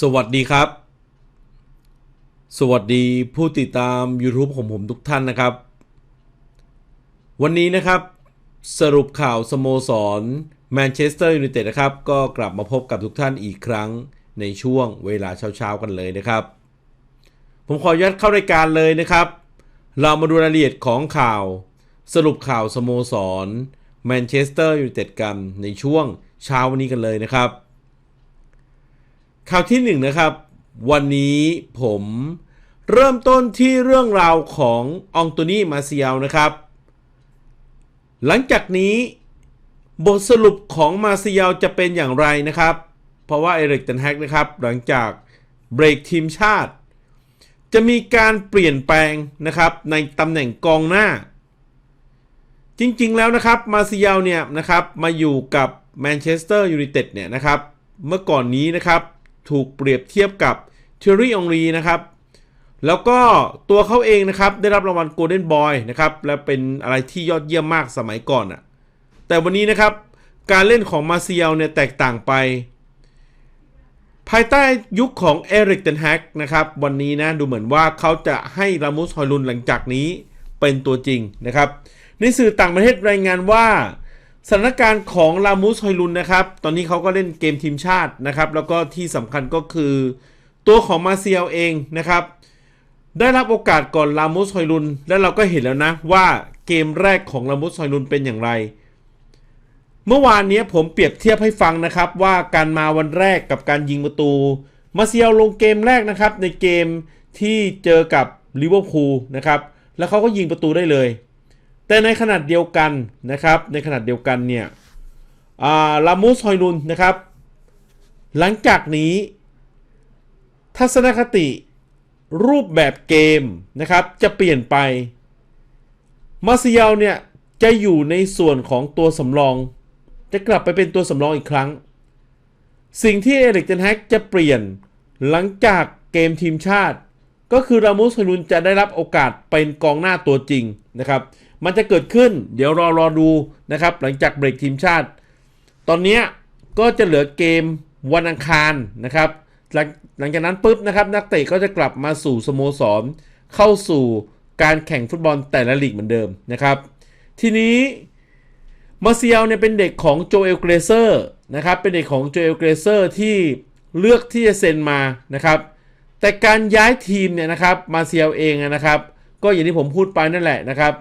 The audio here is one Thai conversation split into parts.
สวัสดีครับ สวัสดีผู้ติดตาม YouTube ของผมทุกท่านนะครับ วันนี้นะครับสรุปข่าวสโมสรแมนเชสเตอร์ยูไนเต็ดนะครับ ก็กลับมาพบกับทุกท่านอีกครั้งในช่วงเวลาเช้าๆกันเลยนะครับ ผมขอยัดเข้ารายการเลยนะครับ เรามาดูรายละเอียดของข่าว สรุปข่าวสโมสรแมนเชสเตอร์ยูไนเต็ดกันในช่วงเช้าวันนี้กันเลยนะครับ ข่าวที่1นนะครับ วันนี้ผมเริ่มต้นที่เรื่องราวขององโตนี่มาเซียลนะครับ หลังจากนี้บทสรุปของมาเซียลจะเป็นอย่างไรนะครับ เพราะว่าเอริกเทนแฮกนะครับ หลังจากเบรกทีมชาติ จะมีการเปลี่ยนแปลงนะครับในตำแหน่งกองหน้า จริงๆแล้วนะครับมาเซียลเนี่ยนะครับมาอยู่กับแมนเชสเตอร์ยูไนเต็ดเนี่ยนะครับ เมื่อก่อนนี้นะครับ ถูกเปรียบเทียบกับเทอร์รี่องรีนะครับแล้วก็ตัวเขาเองนะครับได้รับรางวัลโกลเด้นบอยนะครับและเป็นอะไรที่ยอดเยี่ยมมากสมัยก่อนอะ่ะแต่วันนี้นะครับการเล่นของมาเซียลเนี่ยแตกต่างไป ภายใต้ยุคของเอริกเทนแฮกนะครับวันนี้นะดูเหมือนว่าเขาจะให้ลามุสฮอยลุนหลังจากนี้เป็นตัวจริงนะครับในสื่อต่างประเทศรายงานว่า สถานการณ์ของลามุสฮอยลุนนะครับ ตอนนี้เขาก็เล่นเกมทีมชาตินะครับ แล้วก็ที่สำคัญก็คือตัวของมาเซียลเองนะครับ ได้รับโอกาสก่อนลามุสฮอยลุน และเราก็เห็นแล้วนะว่าเกมแรกของลามุสฮอยลุนเป็นอย่างไร เมื่อวานนี้ผมเปรียบเทียบให้ฟังนะครับ ว่าการมาวันแรกกับการยิงประตู มาเซียลลงเกมแรกนะครับ ในเกมที่เจอกับลิเวอร์พูลนะครับ แล้วเขาก็ยิงประตูได้เลย แต่ในขนาดเดียวกันนะครับ ในขนาดเดียวกันเนี่ยลามุสฮอยลุนนะครับ หลังจากนี้ ทัศนคติรูปแบบเกมนะครับ จะเปลี่ยนไป มาเซียลเนี่ย จะอยู่ในส่วนของตัวสำรอง จะกลับไปเป็นตัวสำรองอีกครั้ง สิ่งที่เอริกเทนแฮกจะเปลี่ยนหลังจากเกมทีมชาติ ก็คือรามุสฮอยลุนจะได้รับโอกาสเป็นกองหน้าตัวจริงนะครับ มันจะเกิดขึ้น เดี๋ยวรอรอดูนะครับ หลังจากเบรกทีมชาติ ตอนนี้ก็จะเหลือเกมวันอังคารนะครับ หลังหลังจากนั้นปุ๊บนะครับ นักเตะก็จะกลับมาสู่สโมสร เข้าสู่การแข่งฟุตบอลแต่ละลีกเหมือนเดิมนะครับ ทีนี้มาเซียลเนี่ยเป็นเด็กของโจเอลเกรเซอร์นะครับ เป็นเด็กของโจเอลเกรเซอร์ที่เลือกที่จะเซ็นมานะครับ แต่การย้ายทีมเนี่ยนะครับ มาเซียลเองนะครับ ก็อย่างที่ผมพูดไปนั่นแหละนะครับ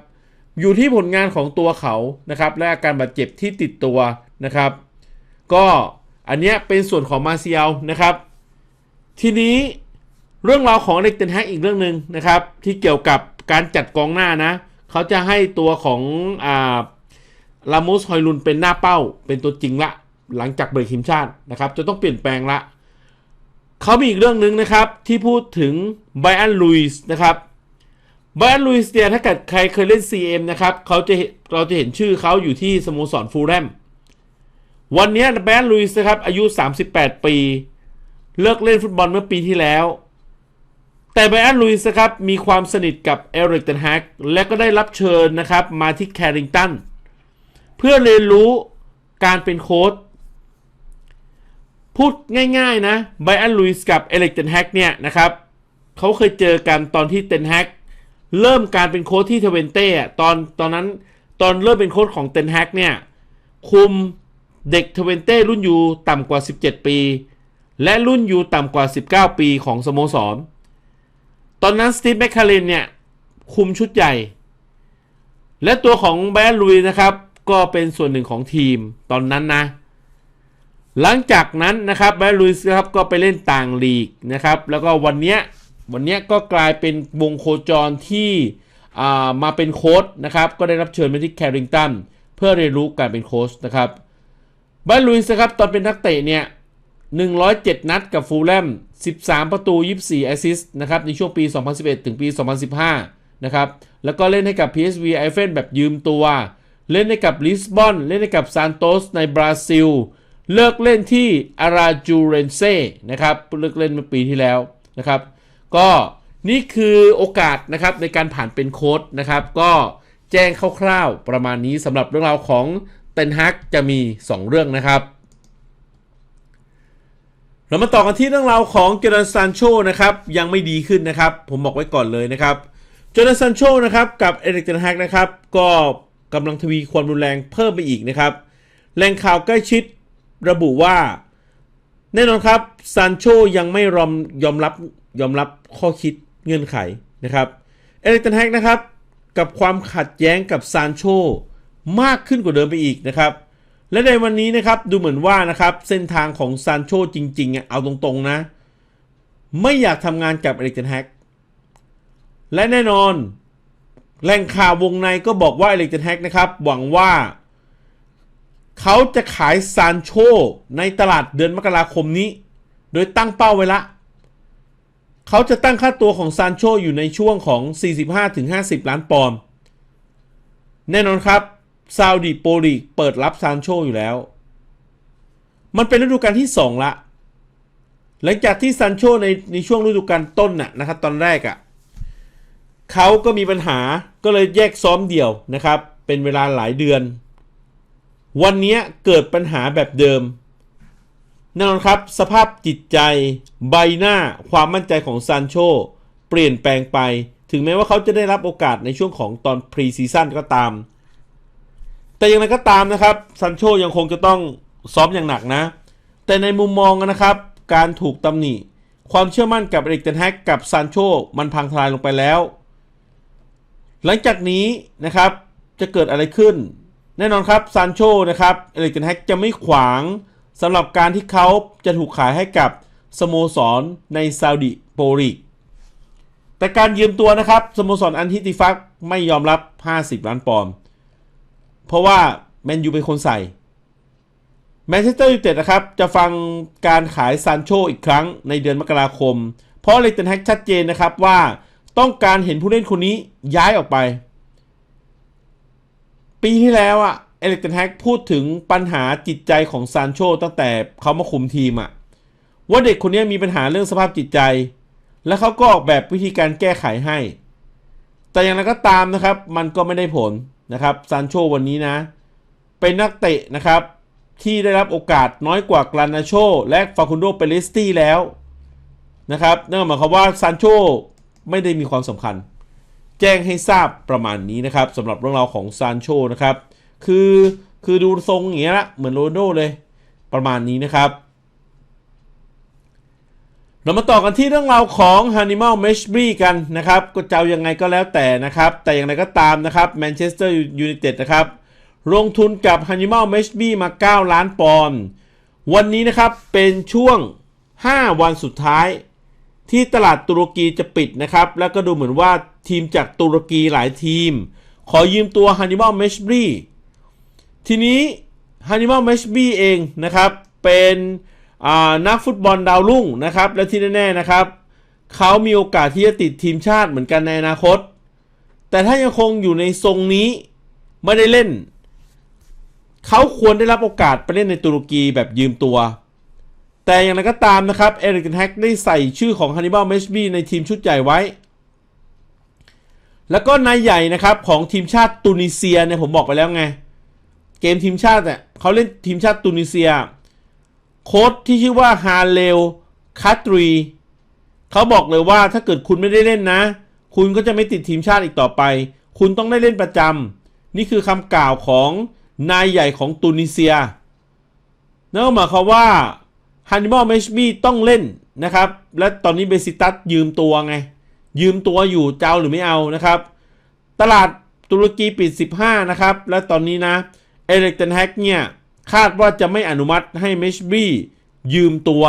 อยู่ที่ผลงานของตัวเขานะครับและอาการบาดเจ็บที่ติดตัวนะครับ ก็อันเนี้ยเป็นส่วนของมาเซียลนะครับ ทีนี้เรื่องราวของเล็กเทนแฮกอีกเรื่องหนึ่งนะครับ ที่เกี่ยวกับการจัดกองหน้านะเขาจะให้ตัวของอ่าลามสฮอยลุนเป็นหน้าเป้าเป็นตัวจริงละ หลังจากเบรกทีมชาตินะครับ จะต้องเปลี่ยนแปลงละเขามีอีกเรื่องหนึ่งนะครับ ที่พูดถึงไบอันลุยส์นะครับ บอันลุยส์เนี่ยถ้าเกิดใครเคยเล่น CM นะครับเขาจะเราจะเห็นชื่อเขาอยู่ที่สโมสรฟูลแลมวันนี้ไบอันลุยส์นะครับอายุ 38 ปี เลิกเล่นฟุตบอลเมื่อปีที่แล้ว แต่ไบรอันลุยส์ครับมีความสนิทกับเอริกเทนแฮกและก็ได้รับเชิญนะครับมาที่แคริงตันเพื่อเรียนรู้การเป็นโค้ชพูดง่ายๆนะไบรอันลุยส์กับเอริกเทนแฮกเนี่ยนะครับเขาเคยเจอกันตอนที่เทนแฮก เริ่มการเป็นโค้ชที่เทเวนเต้ตอนตอนนั้นตอนเริ่มเป็นโค้ชของเทนแฮกเนี่ยคุมเด็กเทเวนเต้รุ่นยูต่ำกว่า 17 ปี และรุ่นยูต่ำกว่า 19 ปีของสโมสร ตอนนั้นสตีฟแมคคาเรนเนี่ยคุมชุดใหญ่ และตัวของแบรนลุยนะครับ ก็เป็นส่วนหนึ่งของทีมตอนนั้นนะ หลังจากนั้นนะครับแบรนลุยส์ครับก็ไปเล่นต่างลีกนะครับ แล้วก็วันเนี้ย วันนี้ก็กลายเป็นวงโคจรที่มาเป็นโค้ชนะครับ ก็ได้รับเชิญมาที่แคริงตันเพื่อเรียนรู้การเป็นโค้ชนะครับบรนลุยส์ครับตอนเป็นนักเตะเนี่ย 107 นัดกับฟูลแลม 13 ประตู 24 แอสซิสต์นะครับในช่วงปี 2011 ถึงปี 2015 นะครับ แล้วก็เล่นให้กับ PSV ไอเฟนแบบยืมตัว เล่นให้กับลิสบอน เล่นให้กับซานโตสในบราซิล เลิกเล่นที่อาราจูเรนเซ่นะครับ เลิกเล่นเมื่อปีที่แล้วนะครับ ก็นี่คือโอกาสนะครับในการผ่านเป็นโค้ดนะครับ ก็แจ้งคร่าวๆประมาณนี้สำหรับเรื่องราวของเทนฮักจะมี 2 เรื่องนะครับเรามาต่อกันที่เรื่องราวของเจอร์ซานโชนะครับยังไม่ดีขึ้นนะครับ ผมบอกไว้ก่อนเลยนะครับเจอร์ซานโชนะครับกับเอริกเทนแฮกนะครับก็กำลังทวีความรุนแรงเพิ่มไปอีกนะครับแหล่งข่าวใกล้ชิดระบุว่า แน่นอนครับซานโชยังไม่ยอมยอมรับยอมรับข้อคิดเงื่อนไขนะครับ เอริกเทนแฮกนะครับ กับความขัดแย้งกับซานโชมากขึ้นกว่าเดิมไปอีกนะครับ และในวันนี้นะครับดูเหมือนว่านะครับเส้นทางของซานโชจริงๆอะเอาตรงๆนะ ไม่อยากทำงานกับเอริกเทนแฮกและแน่นอนแหล่งข่าววงในก็บอกว่าเอริกเทนแฮกนะครับ หวังว่า เขาจะขายซานโชในตลาดเดือนมกราคมนี้ โดยตั้งเป้าไว้ละ เขาจะตั้งค่าตัวของซานโชอยู่ในช่วงของ 45-50 ล้านปอนด์แน่นอนครับซาอุดิโปรลีกเปิดรับซานโชอยู่แล้ว มันเป็นฤดูกาลที่ 2 ละ หลังจากที่ซานโชในในช่วงฤดูกาลต้นน่ะนะครับ ตอนแรกอะ่ะเขาก็มีปัญหาก็เลยแยกซ้อมเดี่ยวนะครับ เป็นเวลาหลายเดือน วันนี้เกิดปัญหาแบบเดิม แน่นอนครับ สภาพจิตใจใบหน้าความมั่นใจของซานโชเปลี่ยนแปลงไป ถึงแม้ว่าเขาจะได้รับโอกาสในช่วงของตอนพรีซีซั่นก็ตาม แต่อย่างไรก็ตามนะครับซันโชยังคงจะต้องซ้อมอย่างหนักนะ แต่ในมุมมองนะครับ การถูกตำหนิ ความเชื่อมั่นกับเอริกเทนแฮกกับซานโชมันพังทลายลงไปแล้ว หลังจากนี้นะครับจะเกิดอะไรขึ้น แน่นอนครับซานโชนะครับเอริกเทนแฮกจะไม่ขวาง สำหรับการที่เขาจะถูกขายให้กับสโมสรในซาอุดิโปรลีกแต่การยืมตัวนะครับสโมสรอันทิติฟักไม่ยอมรับ 50 ล้านปอนด์เพราะว่าแมนยูเป็นคนใส่แมนเชสเตอร์ยูไนเต็ดนะครับ จะฟังการขายซานโชอีกครั้งในเดือนมกราคม เพราะเลตันแฮกชัดเจนนะครับว่าต้องการเห็นผู้เล่นคนนี้ย้ายออกไป ปีที่แล้วอะ เอลิกเทนแฮกพูดถึงปัญหาจิตใจของซานโชตั้งแต่เขามาคุมทีมอะว่าเด็กคนนี้มีปัญหาเรื่องสภาพจิตใจ และเขาก็ออกแบบวิธีการแก้ไขให้ แต่อย่างไรก็ตามนะครับ มันก็ไม่ได้ผลนะครับซานโชวันนี้นะ เป็นนักเตะนะครับ ที่ได้รับโอกาสน้อยกว่ากลานาโชและฟาคุนโดเปเลสตี้แล้วนะครับนั่นหมายความว่าซานโชไม่ได้มีความสำคัญ แจ้งให้ทราบประมาณนี้นะครับสำหรับเรื่องราวของซานโชนะครับ คือคือดูทรงอย่างเงี้ยละเหมือนโรนลโดเลย ประมาณนี้นะครับ เรามาต่อกันที่เรื่องราวของ Hannibal m e s h b r y กันนะครับก็จะเอายังไงก็แล้วแต่นะครับ แต่อย่างไรก็ตามนะครับแมนเชสเตอร์ยูไนเต็ดนะครับ ลงทุนกับ Hannibal m e s h b r y มา 9 ล้านปอนด์วันนี้นะครับเป็นช่วง 5 วันสุดท้ายที่ตลาดตุรกีจะปิดนะครับ แล้วก็ดูเหมือนว่าทีมจากตุรกีหลายทีม ขอยืมตัว Hannibal m e s h b r y ทีนี้ Hannibal m e s h b r y เองนะครับ เป็นนักฟุตบอลดาวรุ่งนะครับ และที่แน่ๆนะครับ เขามีโอกาสที่จะติดทีมชาติเหมือนกันในอนาคต แต่ถ้ายังคงอยู่ในทรงนี้ไม่ได้เล่น เขาควรได้รับโอกาสไปเล่นในตุรกีแบบยืมตัว แต่อย่างไรก็ตามนะครับ เอริกเทนแฮกได้ใส่ชื่อของฮันนิบาลเมชบีในทีมชุดใหญ่ไว้ แล้วก็นายใหญ่นะครับของทีมชาติตุนิเซียเนี่ยผมบอกไปแล้วไง เกมทีมชาติเนี่ยเขาเล่นทีมชาติตุนิเซีย โค้ชที่ชื่อว่าฮาเลลคาตรีเขาบอกเลยว่าถ้าเกิดคุณไม่ได้เล่นนะ คุณก็จะไม่ติดทีมชาติอีกต่อไป คุณต้องได้เล่นประจำนี่คือคำกล่าวของนายใหญ่ของตุนิเซียนั่นหมายความว่าฮันนิบาลเมชบีต้องเล่นนะครับ และตอนนี้เบซิตัสยืมตัวไง ยืมตัวอยู่เจ้าหรือไม่เอานะครับ ตลาดตุรกีปิด 15 นะครับ และตอนนี้นะ เอเล็กเทนแฮกเนี่ยคาดว่าจะไม่อนุมัติให้เมชบี้ยืมตัว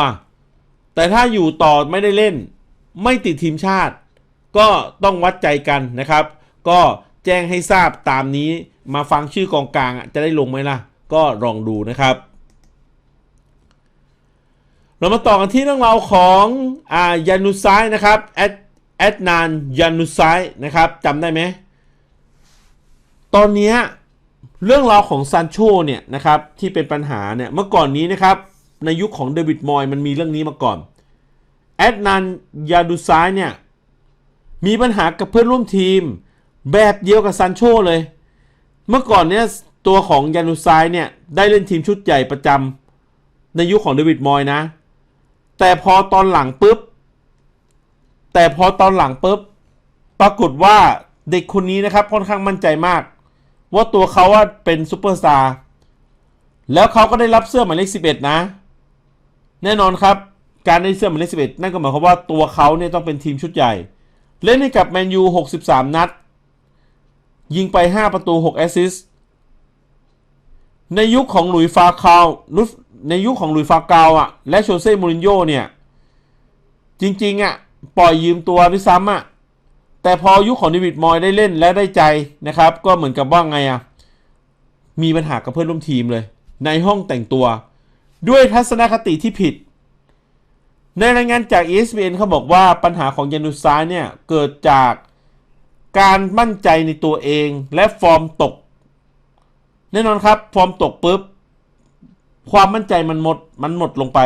แต่ถ้าอยู่ต่อไม่ได้เล่น ไม่ติดทีมชาติ ก็ต้องวัดใจกันนะครับ ก็แจ้งให้ทราบตามนี้มาฟังชื่อกองกลางจะได้ลงไหมล่ะ ก็ลองดูนะครับ เรามาต่อกันที่เรื่องราวของอายานุไซนะครับแอดแอดนานยานุไซนะครับจำได้ไหมตอนนี้ เรื่องราวของซานโชเนี่ยนะครับที่เป็นปัญหาเนี่ยเมื่อก่อนนี้นะครับในยุคของเดวิดมอยมันมีเรื่องนี้มาก่อน แอดนานยาดูไซเนี่ยมีปัญหากับเพื่อนร่วมทีม แบบเดียวกับซานโชเลย เมื่อก่อนเนี่ยตัวของยานุไซเนี่ยได้เล่นทีมชุดใหญ่ประจำในยุคของเดวิดมอยนะ แต่พอตอนหลังปุ๊บ แต่พอตอนหลังปุ๊บ ปรากฏว่าเด็กคนนี้นะครับค่อนข้างมั่นใจมาก ว่าตัวเขาว่าเป็นซูเปอร์สตาร์แล้วเขาก็ได้รับเสื้อหมายเลข 11 นะ แน่นอนครับ การได้เสื้อหมายเลข 11 นั่นก็หมายความว่าตัวเขาเนี่ยต้องเป็นทีมชุดใหญ่ เล่นให้กับแมนยู 63 นัด ยิงไป 5 ประตู 6 แอสซิสต์ในยุคของหลุยส์ฟาคาวลุฟในยุคของหลุยส์ฟากาวอะ และโชเซ่มูรินโญ่เนี่ย จริงๆอะ ปล่อยยืมตัวด้วยซ้ำอะ แต่พอยุคของเดวิดมอยได้เล่นและได้ใจนะครับ ก็เหมือนกับว่าไงอะมีปัญหากับเพื่อนร่วมทีมเลย ในห้องแต่งตัว ด้วยทัศนคติที่ผิด ในรายงานจาก ESPN เขาบอกว่าปัญหาของยานุซาเนี่ย เกิดจากการมั่นใจในตัวเองและฟอร์มตก แน่นอนครับ ฟอร์มตกปุ๊บ ความมั่นใจมันหมดมันหมดลงไป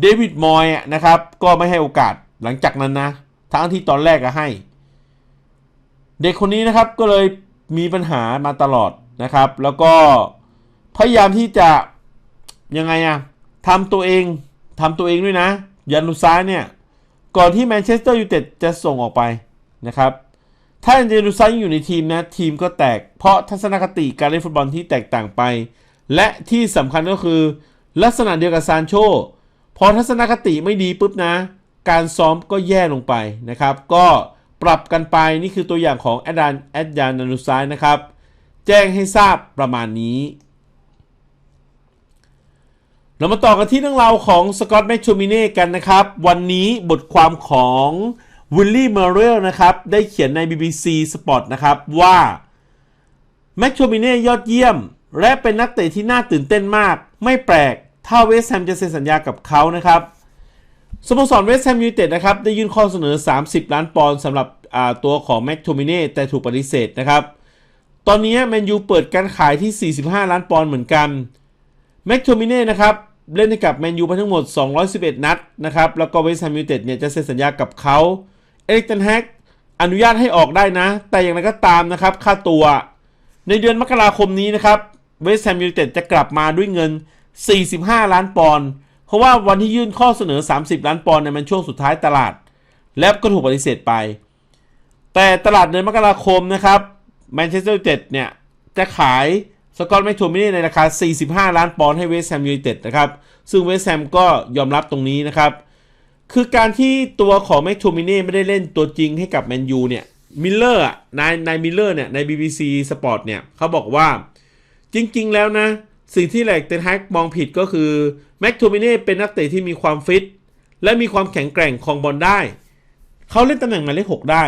เดวิดมอยนะครับ ก็ไม่ให้โอกาสหลังจากนั้นนะทั้งที่ตอนแรกก็ให้ เด็กคนนี้นะครับก็เลยมีปัญหามาตลอดนะครับ แล้วก็พยายามที่จะยังไงอะทำตัวเองทำตัวเองด้วยนะยันนุซ้าเนี่ยก่อนที่แมนเชสเตอร์ยูไนเต็ดจะส่งออกไปนะครับ ถ้ายันนุซ้ายยังอยู่ในทีมนะทีมก็แตกเพราะทัศนคติการเล่นฟุตบอลที่แตกต่างไป และที่สำคัญก็คือ ลักษณะเดียวกับซานโชพอทัศนคติไม่ดีปุ๊บนะ การซ้อมก็แย่ลงไปนะครับ ก็ ปรับกันไปนี่คือตัวอย่างของแอดดานแอดยานานุซายนะครับ แจ้งให้ทราบประมาณนี้ เรามาต่อกันที่เรื่องราวของสกอตต์แมคโชมิเน่กันนะครับ วันนี้บทความของวิลลี่เมอร์เรลนะครับ ได้เขียนใน BBC Sport นะครับว่าแมคโชมิเน่ยอดเยี่ยม และเป็นนักเตะที่น่าตื่นเต้นมาก ไม่แปลก ถ้าเวสต์แฮมจะเซ็นสัญญากับเขานะครับ สโมสรเวสต์แฮมยูไนเต็ดนะครับ ได้ยื่นข้อเสนอ 30 ล้านปอนด์สำหรับตัวของแม็กโทมิเน่แต่ถูกปฏิเสธนะครับ ตอนนี้แมนยูเปิดการขายที่ 45 ล้านปอนด์เหมือนกันแม็กโทมิเน่นะครับเล่นให้กับแมนยูไปทั้งหมด 211 นัดนะครับ แล้วก็เวสต์แฮมยูไนเต็ดเนี่ยจะเซ็นสัญญากับเขาเอริกเทนแฮกอนุญาตให้ออกได้นะ แต่อย่างไรก็ตามนะครับค่าตัว ในเดือนมกราคมนี้นะครับเวสต์แฮมยูไนเต็ดจะกลับมาด้วยเงิน 45 ล้านปอนด์ เพราะว่าวันที่ยื่นข้อเสนอ 30 ล้านปอนด์เนี่ยมันช่วงสุดท้ายตลาด และก็ถูกปฏิเสธไป แต่ตลาดเดือนมกราคมนะครับแมนเชสเตอร์ยูไนเต็ดเนี่ย จะขายสกอตต์แมคโทมินี่ในราคา 45 ล้านปอนด์ให้เวสต์แฮมยูไนเต็ดนะครับ ซึ่งเวสต์แฮมก็ยอมรับตรงนี้นะครับ คือการที่ตัวของแมคโทมินี่ไม่ได้เล่นตัวจริงให้กับแมนยูเนี่ยมิลเลอร์นายนายมิลเลอร์เนี่ยใน BBC Sport เนี่ยเขาบอกว่าจริง ๆ แล้วนะ สิ่งที่แหลกเตนแฮกมองผิดก็คือแม็กโทมิเน่เป็นนักเตะที่มีความฟิต และมีความแข็งแกร่งของบอลได้ เขาเล่นตำแหน่งหมายเลขหกได้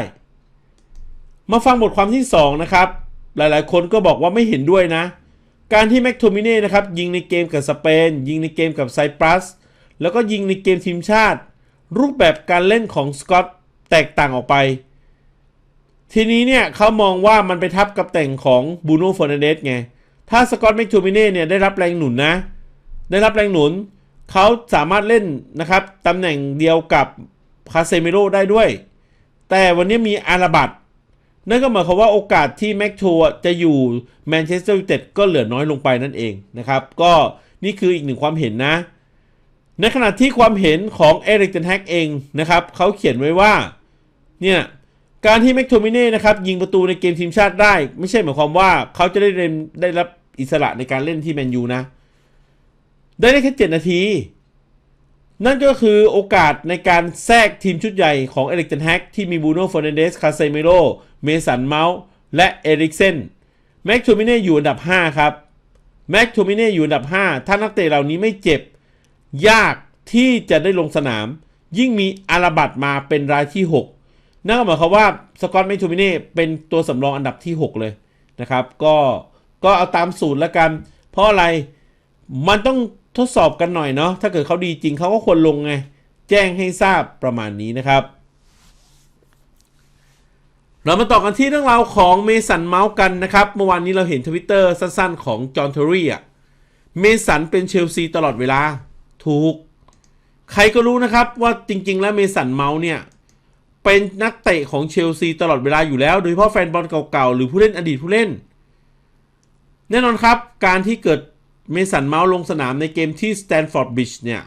มาฟังบทความที่ 2 นะครับ หลายๆ คนก็บอกว่าไม่เห็นด้วยนะ การที่แม็กโทมิเน่นะครับยิงในเกมกับสเปน ยิงในเกมกับไซปรัส แล้วก็ยิงในเกมทีมชาติ รูปแบบการเล่นของสกอตแตกต่างออกไปทีนี้เนี่ยเขามองว่ามันไปทับกับแต่งของบูโน่เฟอร์นันเดสไง ถ้าสกอตแมคทูมิเน่เนี่ยได้รับแรงหนุนนะ ได้รับแรงหนุน เขาสามารถเล่นนะครับตำแหน่งเดียวกับคาเซมิโร่ได้ด้วย แต่วันนี้มีอาราบัตนั่นก็หมายความว่าโอกาสที่แม็กโทจะอยู่แมนเชสเตอร์ยูไนเต็ดก็เหลือน้อยลงไปนั่นเองนะครับ ก็นี่คืออีกหนึ่งความเห็นนะ ในขณะที่ความเห็นของเอริกเทนแฮกเองนะครับเขาเขียนไว้ว่าเนี่ยการที่แม็กโทมิเน่นะครับยิงประตูในเกมทีมชาติได้ ไม่ใช่หมายความว่าเขาจะได้เล่นได้รับ อิสระในการเล่นที่แมนยูนะ ได้ได้แค่ 7 นาที นั่นก็คือโอกาสในการแทรกทีมชุดใหญ่ของเอริกเทนแฮกที่มีบูโน่ฟอร์นันเดสคาเซมิโรเมสันเมาส์และเอริกเซนแม็กโทมิเน่อยู่อันดับ 5 ครับแม็กโทมิเน่อยู่อันดับ 5 ถ้านักเตะเหล่านี้ไม่เจ็บ ยากที่จะได้ลงสนาม ยิ่งมีอาราบัตมาเป็นรายที่ 6 นั่นก็หมายความว่าสกอตต์แมคโทมิเน่เป็นตัวสำรองอันดับที่ 6 เลยนะครับ ก็ ก็เอาตามสูตรแล้วกัน เพราะอะไรมันต้องทดสอบกันหน่อยเนาะถ้าเกิดเขาดีจริงเขาก็ควรลงไง แจ้งให้ทราบประมาณนี้นะครับ เรามาต่อกันที่เรื่องราวของเมสันเมาส์กันนะครับ เมื่อวานนี้เราเห็นทวิตเตอร์สั้นๆ ของจอห์นเทอรี่อะเมสันเป็นเชลซีตลอดเวลา ถูก ใครก็รู้นะครับว่าจริง ๆ แล้วเมสันเมาส์เนี่ยเป็นนักเตะของเชลซีตลอดเวลาอยู่แล้ว โดยเฉพาะแฟนบอลเก่าๆ หรือผู้เล่นอดีตผู้เล่น แน่นอนครับ การที่เกิดเมสันเมาส์ลงสนามในเกมที่สแตนฟอร์ดบริดจ์เนี่ย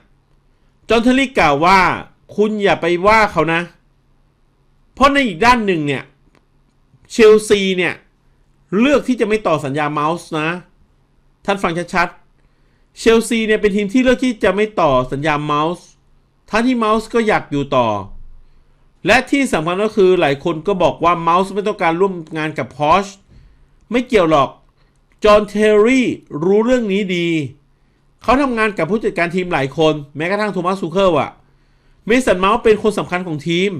จอห์นเทอรี่กล่าวว่าคุณอย่าไปว่าเขานะ เพราะในอีกด้านหนึ่งเนี่ย เชลซีเนี่ย เลือกที่จะไม่ต่อสัญญาเมาส์นะ ท่านฟังชัดๆ เชลซีเนี่ยเป็นทีมที่เลือกที่จะไม่ต่อสัญญาเมาส์ทั้งที่เมาส์ก็อยากอยู่ต่อ และที่สำคัญก็คือหลายคนก็บอกว่าเมาส์ไม่ต้องการร่วมงานกับพอชไม่เกี่ยวหรอก จอห์นเทอร์รี่รู้เรื่องนี้ดี เขาทำงานกับผู้จัดการทีมหลายคน แม้กระทั่งโทมัสซูเคิลอะเมสันเมาส์เป็นคนสำคัญของทีม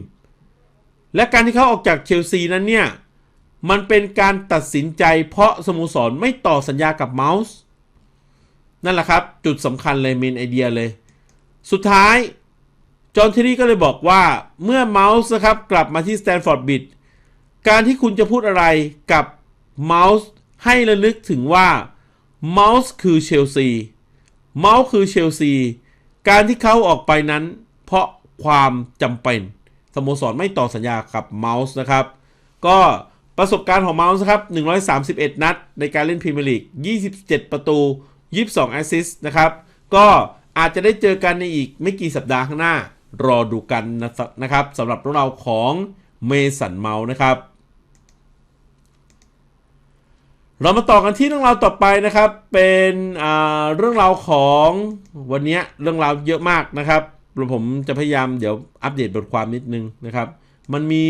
และการที่เขาออกจากเชลซีนั้นเนี่ย มันเป็นการตัดสินใจเพราะสโมสรไม่ต่อสัญญากับเมาส์ นั่นแหละครับ จุดสำคัญเลยเมนไอเดียเลย สุดท้าย จอห์นเทอร์รี่ก็เลยบอกว่าเมื่อเมาส์นะครับกลับมาที่สแตนฟอร์ดบิดการที่คุณจะพูดอะไรกับเมาส์ ให้ระลึกถึงว่าเมาส์คือเชลซีเมาส์คือเชลซี การที่เขาออกไปนั้น เพราะความจำเป็น สโมสรไม่ต่อสัญญากับเมาส์นะครับ ก็ประสบการณ์ของเมาส์ครับ 131 นัด ในการเล่นพรีเมียร์ลีก 27 ประตู 22 แอสซิสต์นะครับ ก็อาจจะได้เจอกันในอีกไม่กี่สัปดาห์ข้างหน้า รอดูกันนะครับสำหรับเรื่องราวของเมสันเมาส์นะครับ เรามาต่อกันที่เรื่องราวต่อไปนะครับ เป็นเรื่องราวของวันนี้เรื่องราวเยอะมากนะครับผมจะพยายามเดี๋ยวอัปเดตบทความนิดนึงนะครับ มันมี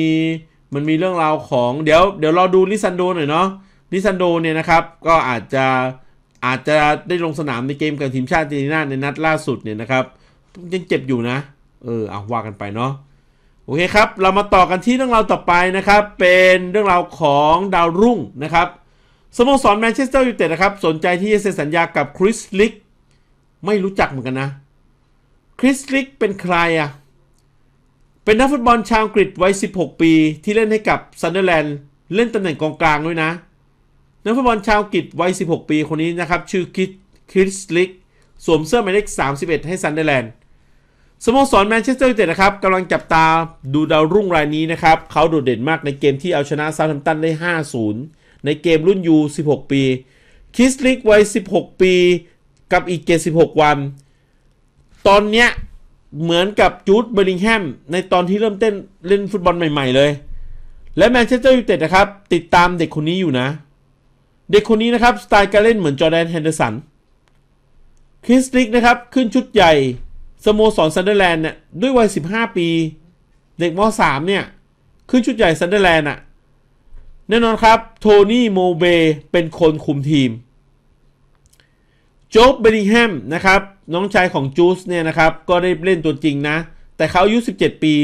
มันมีเรื่องราวของเดี๋ยวเดี๋ยวรอดูลิซันโดหน่อยเนาะลิซันโดเนี่ยนะครับ ก็อาจจะอาจจะได้ลงสนามในเกมกับทีมชาติอาร์เจนตินาในนัดล่าสุดเนี่ยนะครับยังเจ็บอยู่นะ เออเอาว่ากันไปเนาะโอเคครับ เรามาต่อกันที่เรื่องราวต่อไปนะครับ เป็นเรื่องราวของดาวรุ่งนะครับ สโมสรแมนเชสเตอร์ยูไนเต็ดนะครับ สนใจที่จะเซ็นสัญญากับคริสลิกไม่รู้จักเหมือนกันนะ คริสลิกเป็นใครอะ่ะ เป็นนักฟุตบอลชาวอังกฤษวัย 16 ปีที่เล่นให้กับซันเดอร์แลนด์เล่นตำแหน่งกองกลางด้วยนะ นักฟุตบอลชาวอังกฤษวัย 16 ปีคนนี้นะครับ ชื่อคิดคริสลิกสวมเสื้อหมายเลข 31 ให้ซันเดอร์แลนด์สโมสรแมนเชสเตอร์ยูไนเต็ดนะครับกำลังจับตาดูดาวรุ่งรายนี้นะครับ เขาโดดเด่นมากในเกมที่เอาชนะซาท์แฮมตันได้ 5-0 ในเกมรุ่นยู16 ปี คิสลิกวัย 16 ปีกับอีก 76 วัน ตอนเนี้ยเหมือนกับจูดเบอร์ลิงแฮมในตอนที่เริ่มเต้นเล่นฟุตบอลใหม่ ๆ เลย และแมนเชสเตอร์ยูไนเต็ดนะครับ ติดตามเด็กคนนี้อยู่นะ เด็กคนนี้นะครับ สไตล์การเล่นเหมือนจอร์แดนแฮนเดอร์สันคริสลิกนะครับ ขึ้นชุดใหญ่ สโมสรซันเดอร์แลนด์เนี่ยด้วยวัย 15 ปี เด็กม .3 เนี่ย ขึ้นชุดใหญ่ซันเดอร์แลนด์อะ แน่นอนครับ โทนี่โมเบเป็นคนคุมทีม โจ๊บเบริงแฮมนะครับ น้องชายของจูสเนี่ยนะครับ ก็ได้เล่นตัวจริงนะ แต่เขาอายุ 17 ปี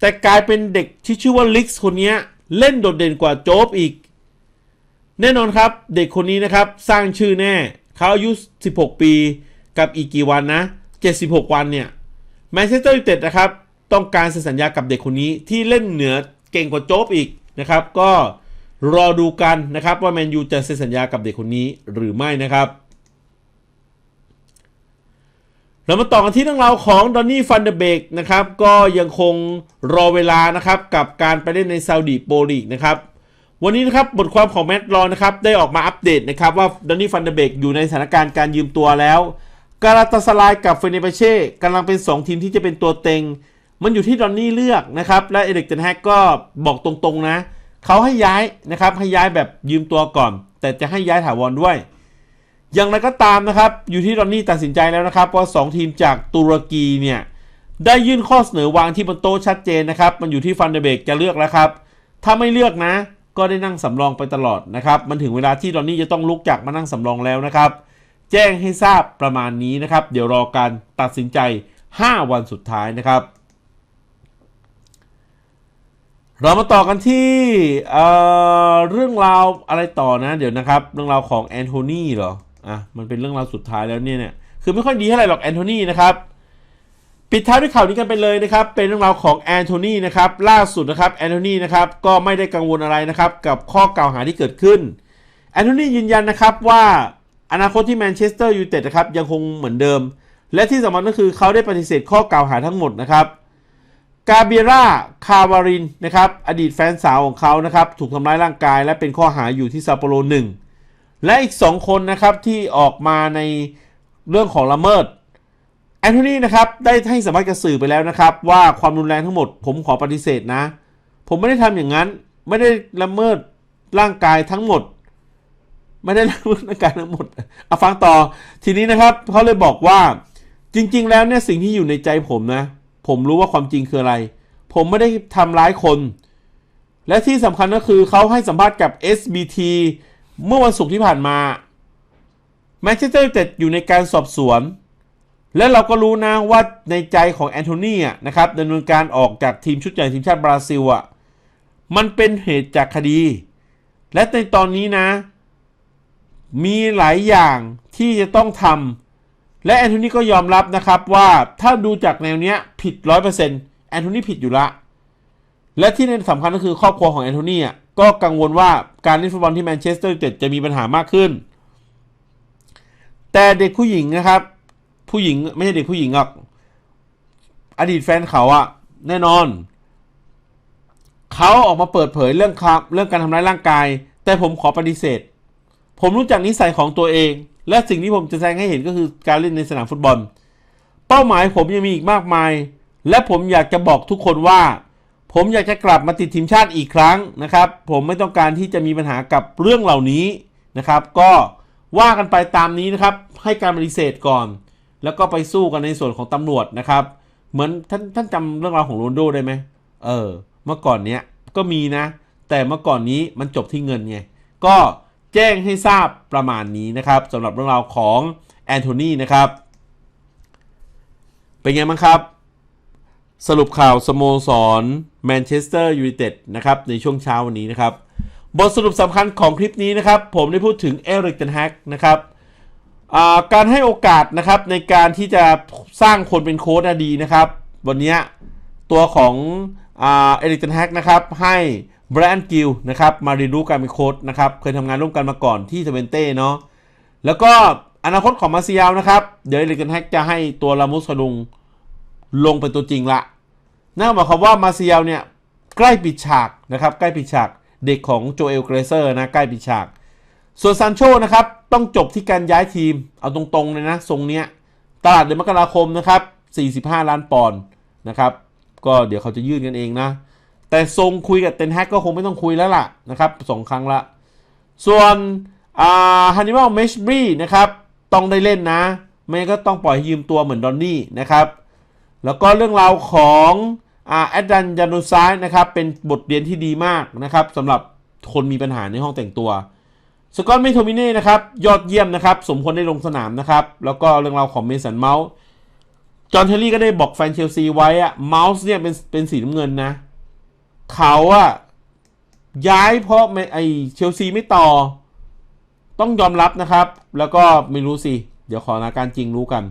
แต่กลายเป็นเด็กที่ชื่อว่าลิกส์คนนี้เล่นโดดเด่นกว่าโจ๊บอีก แน่นอนครับ เด็กคนนี้นะครับ สร้างชื่อแน่ เขาอายุ 16 ปีกับอีกกี่วันนะ 76 วันเนี่ยแมนเชสเตอร์ยูไนเต็ดนะครับ ต้องการเซ็นสัญญากับเด็กคนนี้ที่เล่นเหนือเก่งกว่าโจ๊บอีกนะครับ ก็ รอดูกันนะครับว่าแมนยูจะเซ็นสัญญากับเด็กคนนี้หรือไม่นะครับ เรามาต่อกันที่เรื่องราวของดอนนี่ฟันเดเบกนะครับก็ยังคงรอเวลานะครับกับการไปเล่นในซาอุดีโปรลีกนะครับวันนี้นะครับบทความของแมตต์รอนะครับได้ออกมาอัปเดตนะครับว่าดอนนี่ฟันเดเบกอยู่ในสถานการณ์การยืมตัวแล้วกาลาตาสลายกับเฟเนเบเช่กำลังเป็น 2 ทีมที่จะเป็นตัวเต็ง มันอยู่ที่ดอนนี่เลือกนะครับและเอเด็กเทนแฮกก็บอกตรงๆนะ เขาให้ย้ายนะครับให้ย้ายแบบยืมตัวก่อน แต่จะให้ย้ายถาวรด้วย อย่างไรก็ตามนะครับ อยู่ที่ดอนนี่ตัดสินใจแล้วนะครับว่า 2 ทีมจากตุรกีเนี่ยได้ยื่นข้อเสนอวางที่บนโต๊ะชัดเจนนะครับ มันอยู่ที่ฟันเดเบกจะเลือกแล้วครับ ถ้าไม่เลือกนะ ก็ได้นั่งสำรองไปตลอดนะครับ มันถึงเวลาที่ดอนนี่จะต้องลุกจากมานั่งสำรองแล้วนะครับ แจ้งให้ทราบประมาณนี้นะครับ เดี๋ยวรอการตัดสินใจ 5 วันสุดท้ายนะครับ เรามาต่อกันที่เเรื่องราวอะไรต่อนะ เดี๋ยวนะครับ เรื่องราวของแอนโทนีเหรออะมันเป็นเรื่องราวสุดท้ายแล้วเนี่ยเนี่ยคือไม่ค่อยดีเท่าไหร่หรอกแอนโทนีนะครับปิดท้ายด้วยข่าวนี้กันไปเลยนะครับ เป็นเรื่องราวของแอนโทนีนะครับล่าสุดนะครับแอนโทนีนะครับก็ไม่ได้กังวลอะไรนะครับกับข้อกล่าวหาที่เกิดขึ้นแอนโทนียืนยันนะครับว่าอนาคตที่แมนเชสเตอร์ยูไนเต็ดนะครับยังคงเหมือนเดิม และที่สำคัญก็คือเขาได้ปฏิเสธข้อกล่าวหาทั้งหมดนะครับ กาเบียร่าคาวารินนะครับอดีตแฟนสาวของเขานะครับถูกทำร้ายร่างกายและเป็นข้อหาอยู่ที่ซาโปโรหนึ่งและอีก 2 คนนะครับที่ออกมาในเรื่องของละเมิดแอนโทนีนะครับได้ให้สัมภาษณ์กับสื่อไปแล้วนะครับ ว่าความรุนแรงทั้งหมดผมขอปฏิเสธนะ ผมไม่ได้ทำอย่างนั้น ไม่ได้ละเมิดร่างกายทั้งหมด ไม่ได้ละเมิดร่างกายทั้งหมดเอาฟังต่อทีนี้นะครับเขาเลยบอกว่าจริง ๆ แล้วเนี่ยสิ่งที่อยู่ในใจผมนะ ผมรู้ว่าความจริงคืออะไร ผมไม่ได้ทำร้ายคน และที่สำคัญก็คือเขาให้สัมภาษณ์กับ SBT เมื่อวันศุกร์ที่ผ่านมาแมนเชสเตอร์ยูไนเต็ดอยู่ในการสอบสวน และเราก็รู้นะว่าในใจของแอนโทนีนะครับดำเนินการออกจากทีมชุดใหญ่ทีมชาติบราซิลอะมันเป็นเหตุจากคดี และในตอนนี้นะ มีหลายอย่างที่จะต้องทำ และแอนโทนีก็ยอมรับนะครับว่าถ้าดูจากแนวเนี้ยผิด 100%แอนโทนีผิดอยู่ละ และที่สำคัญก็คือครอบครัวของแอนโทนีอะก็กังวลว่าการเล่นฟุตบอลที่แมนเชสเตอร์ยูไนเต็ดจะมีปัญหามากขึ้น แต่เด็กผู้หญิงนะครับ ผู้หญิงไม่ใช่เด็กผู้หญิงหรอกอดีตแฟนเขาอะแน่นอน เขาออกมาเปิดเผยเรื่องครับ เรื่องการทำร้ายร่างกาย แต่ผมขอปฏิเสธ ผมรู้จักนิสัยของตัวเอง และสิ่งที่ผมจะแสดงให้เห็นก็คือการเล่นในสนามฟุตบอล เป้าหมายผมยังมีอีกมากมาย และผมอยากจะบอกทุกคนว่า ผมอยากจะกลับมาติดทีมชาติอีกครั้งนะครับ ผมไม่ต้องการที่จะมีปัญหากับเรื่องเหล่านี้นะครับ ก็ว่ากันไปตามนี้นะครับ ให้การปฏิเสธก่อน แล้วก็ไปสู้กันในส่วนของตำรวจนะครับ เหมือนท่านท่านจำเรื่องราวของโรนโดได้ไหมเออ เมื่อก่อนเนี้ยก็มีนะ แต่เมื่อก่อนนี้มันจบที่เงินไงก็ แจ้งให้ทราบประมาณนี้นะครับสำหรับเรื่องราวของแอนโทนีนะครับ เป็นไงบ้างครับ สรุปข่าวสโมสรแมนเชสเตอร์ยูไนเต็ดนะครับในช่วงเช้าวันนี้นะครับ บทสรุปสำคัญของคลิปนี้นะครับ ผมได้พูดถึงเอริกเทนแฮกนะครับการให้โอกาสนะครับในการที่จะสร้างคนเป็นโค้ชอะดีนะครับ วันนี้ตัวของเอริกเทนแฮกนะครับให้ แบรนด์กิลนะครับมาเรียนรู้การเป็นโค้ชนะครับเคยทำงานร่วมกันมาก่อนที่เทเวนเต้เนาะแล้วก็อนาคตของมาซิยาวนะครับ เดี๋ยวเอริกเทนแฮกจะให้ตัวลามุสลุงลงเป็นตัวจริงละนั่นหมายความว่ามาเซียลเนี่ยใกล้ปิดฉากนะครับใกล้ปิดฉากเด็กของโจเอลเกรเซอร์นะใกล้ปิดฉาก ส่วนซานโชนะครับต้องจบที่การย้ายทีม เอาตรงๆเลยนะ ทรงเนี้ยตลาดเดือนมกราคมนะครับ 45 ล้านปอนด์นะครับ ก็เดี๋ยวเขาจะยื่นกันเองนะ แต่ทรงคุยกับเทนแฮกก็คงไม่ต้องคุยแล้วล่ะนะครับสองครั้งละ ส่วนฮันนิบาลเมชบรีนะครับต้องได้เล่นนะ ไม่ก็ต้องปล่อยให้ยืมตัวเหมือนดอนนี่นะครับ แล้วก็เรื่องราวของอแอดดันยานุซายนะครับเป็นบทเรียนที่ดีมากนะครับสำหรับคนมีปัญหาในห้องแต่งตัวสกอตเมโทมิเน่นะครับยอดเยี่ยมนะครับสมควรได้ลงสนามนะครับแล้วก็เรื่องราวของเมสันเมาส์จอห์นเทลลี่ก็ได้บอกแฟนเชลซีไว้อะเมาส์เนี่ยเป็นเป็นสีน้ำเงินนะ เขาอะย้ายเพราะไอเชลซีไม่ต่อ ต้องยอมรับนะครับ แล้วก็ไม่รู้สิ เดี๋ยวขอนาการจริงรู้กัน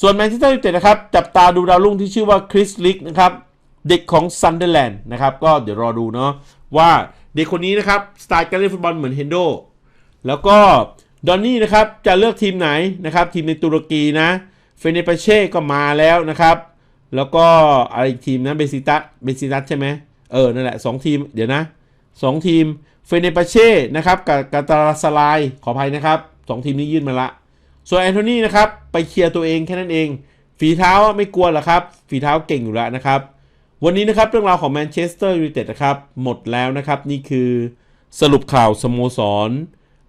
ส่วนแมนเชสเตอร์ยูไนเต็ดนะครับ จับตาดูดาวรุ่งที่ชื่อว่าคริสลิกนะครับ เด็กของซันเดอร์แลนด์นะครับ ก็เดี๋ยวรอดูเนาะว่าเด็กคนนี้นะครับ สไตล์การเล่นฟุตบอลเหมือนเฮนโดแล้วก็ดอนนี่นะครับ จะเลือกทีมไหนนะครับ ทีมในตุรกีนะเฟเนปเช่ก็มาแล้วนะครับ แล้วก็อะไรอีกทีมนะเบซิตัสเบซิตัสใช่ไหม ออนั่นแหละสองทีมเดี๋ยวนะสองทีมเฟเนปาเช่นะครับกับกาตาราสลายขออภัยนะครับสองทีมนี้ยื่นมาละ ส่วนแอนโทนีนะครับไปเคลียร์ตัวเองแค่นั้นเอง ฝีเท้าไม่กลัวหรอครับ ฝีเท้าเก่งอยู่แล้วนะครับ วันนี้นะครับเรื่องราวของแมนเชสเตอร์ยูไนเต็ดนะครับหมดแล้วนะครับนี่คือสรุปข่าวสโมสร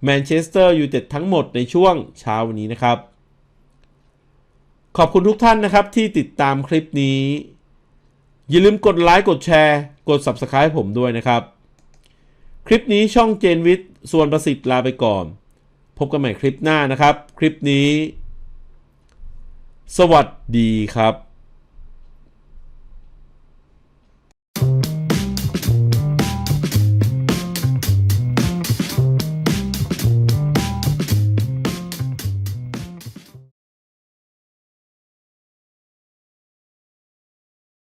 แมนเชสเตอร์ยูไนเต็ดทั้งหมดในช่วงเช้าวันนี้นะครับ ขอบคุณทุกท่านนะครับที่ติดตามคลิปนี้ อย่าลืมกดไลค์กดแชร์ กด Subscribe ผมด้วยนะครับ คลิปนี้ช่องเจนวิทย์ส่วนประสิทธิ์ลาไปก่อน พบกันใหม่คลิปหน้านะครับ คลิปนี้ สวัสดีครับ